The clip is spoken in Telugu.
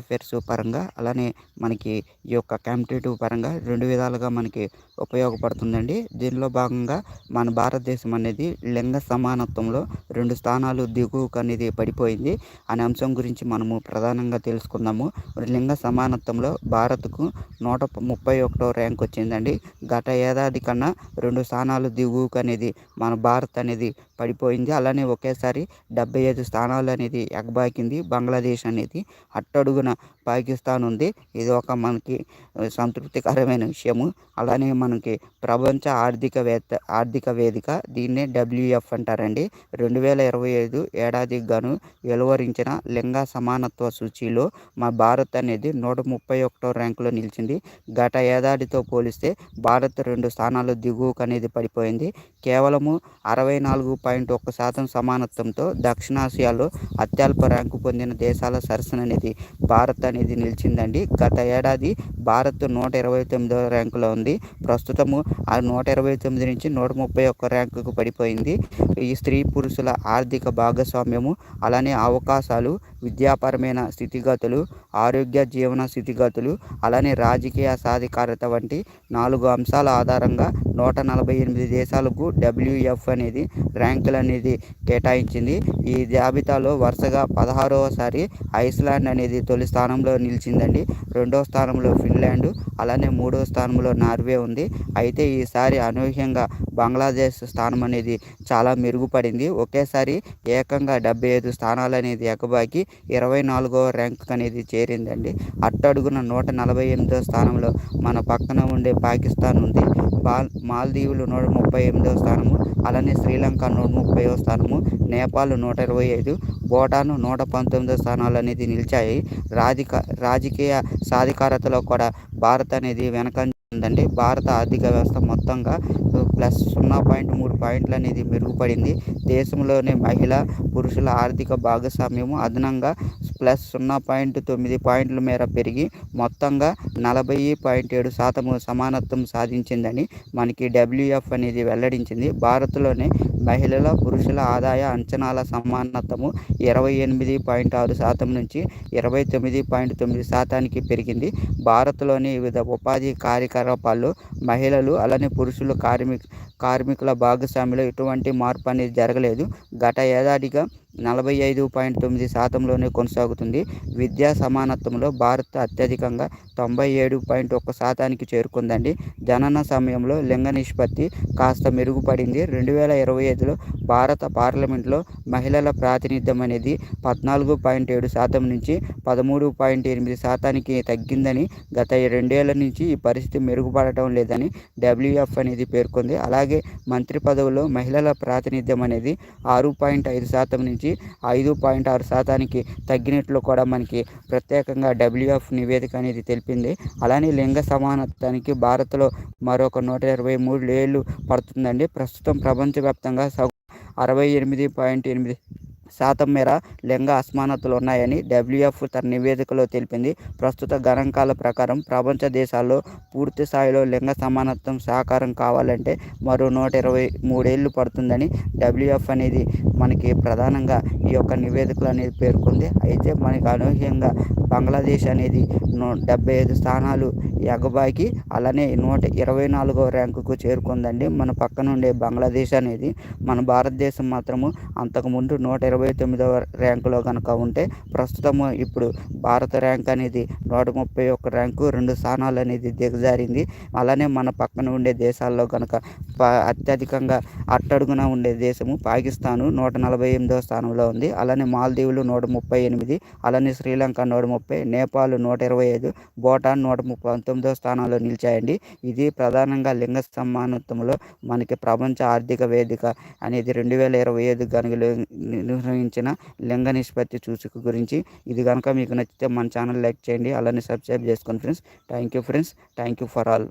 అఫేర్స్ పరంగా అలానే మనకి ఈ యొక్క కాంపిటేటివ్ పరంగా రెండు విధాలుగా మనకి ఉపయోగపడుతుందండి. దీనిలో భాగంగా మన భారతదేశం అనేది లింగ సమానత్వంలో రెండు స్థానాలు దిగువకు అనేది పడిపోయింది. అనే అంశం గురించి మనము ప్రధానంగా తెలుసుకుందాము. లింగ సమానత్వంలో భారత్కు నూట ముప్పై ఒకటో ర్యాంక్ వచ్చిందండి. గత ఏడాది కన్నా రెండు స్థానాలు దిగువకు అనేది మన భారత్ అనేది పడిపోయింది. అలానే ఒకేసారి డెబ్బై ఐదు స్థానాలు అనేది ఎగబాకింది బంగ్లాదేశ్ అనేది. అట్టడుగున పాకిస్తాన్ ఉంది ఇది ఒక మనకి సంతృప్తికరమైన విషయము. అలానే మనకి ప్రపంచ ఆర్థికవేత్త ఆర్థిక వేదిక దీన్నే డబ్ల్యూఎఫ్ అంటారండి. రెండు వేల ఇరవై ఐదు ఏడాదికి గాను వెలువరించిన లింగ సమానత్వ సూచీలో మా భారత్ అనేది నూట ముప్పై ఒకటో ర్యాంకులో నిలిచింది. గత ఏడాదితో పోలిస్తే భారత్ రెండు స్థానాలు దిగువకు అనేది పడిపోయింది. కేవలము అరవై నాలుగు పాయింట్ ఒక్క శాతం సమానత్వంతో దక్షిణాసియాలో అత్యల్ప ర్యాంకు పొందిన దేశాల సరసన అనేది భారత్ అనేది నిలిచిందండి. గత ఏడాది భారత్ నూట ఇరవై తొమ్మిదవ ర్యాంకులో ఉంది. ప్రస్తుతము ఆ నూట ఇరవై తొమ్మిది నుంచి నూట ముప్పై ఒక్క ర్యాంకుకు పడిపోయింది. ఈ స్త్రీ పురుషుల ఆర్థిక భాగస్వామ్యము అలానే అవకాశాలు విద్యాపరమైన స్థితిగతులు ఆరోగ్య జీవన స్థితిగతులు అలానే రాజకీయ సాధికారత వంటి నాలుగు అంశాల ఆధారంగా నూట నలభై ఎనిమిది దేశాలకు డబ్ల్యూఎఫ్ అనేది ర్యాంకులు అనేది కేటాయించింది. ఈ జాబితాలో వరుసగా పదహారవసారి ఐస్లాండ్ అనేది తొలి స్థానంలో నిలిచిందండి. రెండవ స్థానంలో ఫిన్లాండ్ అలానే మూడో స్థానంలో నార్వే ఉంది. అయితే ఈసారి అనూహ్యంగా బంగ్లాదేశ్ స్థానం అనేది చాలా మెరుగుపడింది. ఒకేసారి ఏకంగా డెబ్బై ఐదు స్థానాలు అనేది ఎగబాకి ఇరవై నాలుగో ర్యాంక్ అనేది చేరిందండి. అట్టడుగున నూట నలభై ఎనిమిదో స్థానంలో మన పక్కన ఉండే పాకిస్తాన్ ఉంది. బాల్ మాల్దీవులు నూట ముప్పై ఎనిమిదో స్థానము అలానే శ్రీలంక నూట ముప్పైవ స్థానము నేపాల్ నూట ఇరవై ఐదు భూటాన్ నూట పంతొమ్మిదో స్థానాలు అనేది నిలిచాయి. రాజిక రాజకీయ సాధికారతలో కూడా భారత్ అనేది వెనక ఉందండి భారత ఆర్థిక వ్యవస్థ మొత్తంగా ప్లస్ సున్నా పాయింట్ మూడు పాయింట్లు అనేది మెరుగుపడింది. దేశంలోని మహిళ పురుషుల ఆర్థిక భాగస్వామ్యము అదనంగా ప్లస్ సున్నా పాయింట్ తొమ్మిది పాయింట్ల మేర పెరిగి మొత్తంగా నలభై పాయింట్ ఏడు శాతము సమానత్వం సాధించిందని మనకి డబ్ల్యూఎఫ్ అనేది వెల్లడించింది. భారత్లోని మహిళల పురుషుల ఆదాయ అంచనాల సమానత్వము ఇరవై ఎనిమిది పాయింట్ ఆరు శాతం నుంచి ఇరవై తొమ్మిది పాయింట్ తొమ్మిది శాతానికి పెరిగింది. భారత్లోని వివిధ ఉపాధి కార్యకలాపాల్లో మహిళలు అలానే పురుషులు కార్మిక కార్మికుల భాగస్వామ్యంలో ఎటువంటి మార్పు అనేది జరగలేదు. గత ఏడాదిగా నలభై ఐదు పాయింట్ తొమ్మిది శాతంలోనే కొనసాగుతుంది. విద్యా సమానత్వంలో భారత్ అత్యధికంగా తొంభై ఏడు పాయింట్ ఒక్క శాతానికి చేరుకుందండి. జనన సమయంలో లింగ నిష్పత్తి కాస్త మెరుగుపడింది. రెండు వేల ఇరవై ఐదులో భారత పార్లమెంట్లో మహిళల ప్రాతినిధ్యం అనేది పద్నాలుగు పాయింట్ ఏడు శాతం నుంచి పదమూడు పాయింట్ ఎనిమిది శాతానికి తగ్గిందని గత రెండేళ్ళ నుంచి ఈ పరిస్థితి మెరుగుపడటం లేదని డబ్ల్యూఎఫ్ అనేది పేర్కొంది. అలాగే మంత్రి పదవిలో మహిళల ప్రాతినిధ్యం అనేది ఆరు పాయింట్ ఐదు శాతం నుంచి ఐదు పాయింట్ ఆరు శాతానికి తగ్గినట్లు కూడా మనకి ప్రత్యేకంగా డబ్ల్యూఎఫ్ నివేదిక అనేది తెలిపింది. అలానే లింగ సమానత్వానికి భారత్లో మరొక నూట ఇరవై మూడు ఏళ్ళు పడుతుందండి. ప్రస్తుతం ప్రపంచవ్యాప్తంగా సగం అరవై ఎనిమిది పాయింట్ ఎనిమిది శాతం మేర లింగ అసమానతలు ఉన్నాయని డబ్ల్యూఎఫ్ తన నివేదికలో తెలిపింది. ప్రస్తుత గణాంకాల ప్రకారం ప్రపంచ దేశాల్లో పూర్తి స్థాయిలో లింగ సమానత్వం సాకారం కావాలంటే మరో నూట ఇరవై మూడేళ్ళు పడుతుందని డబ్ల్యూఎఫ్ అనేది మనకి ప్రధానంగా ఈ యొక్క నివేదికలు అనేది పేర్కొంది. అయితే మనకి అనూహ్యంగా బంగ్లాదేశ్ అనేది నూ డెబ్బై ఐదు స్థానాలు ఎగబాకి అలానే నూట ఇరవై నాలుగో ర్యాంకుకు చేరుకుందండి. మన పక్కనుండే బంగ్లాదేశ్ అనేది మన భారతదేశం మాత్రము అంతకుముందు నూట ఇరవై ఇరవై తొమ్మిదవ ర్యాంకులో కనుక ఉంటే ప్రస్తుతము ఇప్పుడు భారత ర్యాంక్ అనేది నూట ముప్పై ఒక్క ర్యాంకు రెండు స్థానాలు అనేది దిగజారింది. అలానే మన పక్కన ఉండే దేశాల్లో కనుక అత్యధికంగా అట్టడుగున ఉండే దేశము పాకిస్తాను నూట నలభై ఎనిమిదవ స్థానంలో ఉంది. అలానే మాల్దీవులు నూట ముప్పై ఎనిమిది అలానే శ్రీలంక నూట ముప్పై నేపాల్ నూట ఇరవై ఐదు భూటాన్ నూట ముప్పై పంతొమ్మిదవ స్థానంలో నిలిచాయండి. ఇది ప్రధానంగా లింగ సమానత్వంలో మనకి ప్రపంచ ఆర్థిక వేదిక అనేది రెండు వేల ఇరవై ఐదు కనుక నిర్వహించిన లింగ నిష్పత్తి సూచిక గురించి. ఇది కనుక మీకు నచ్చితే మన ఛానల్ లైక్ చేయండి. అలానే సబ్స్క్రైబ్ చేసుకోండి friends. Thank you friends. Thank you for all.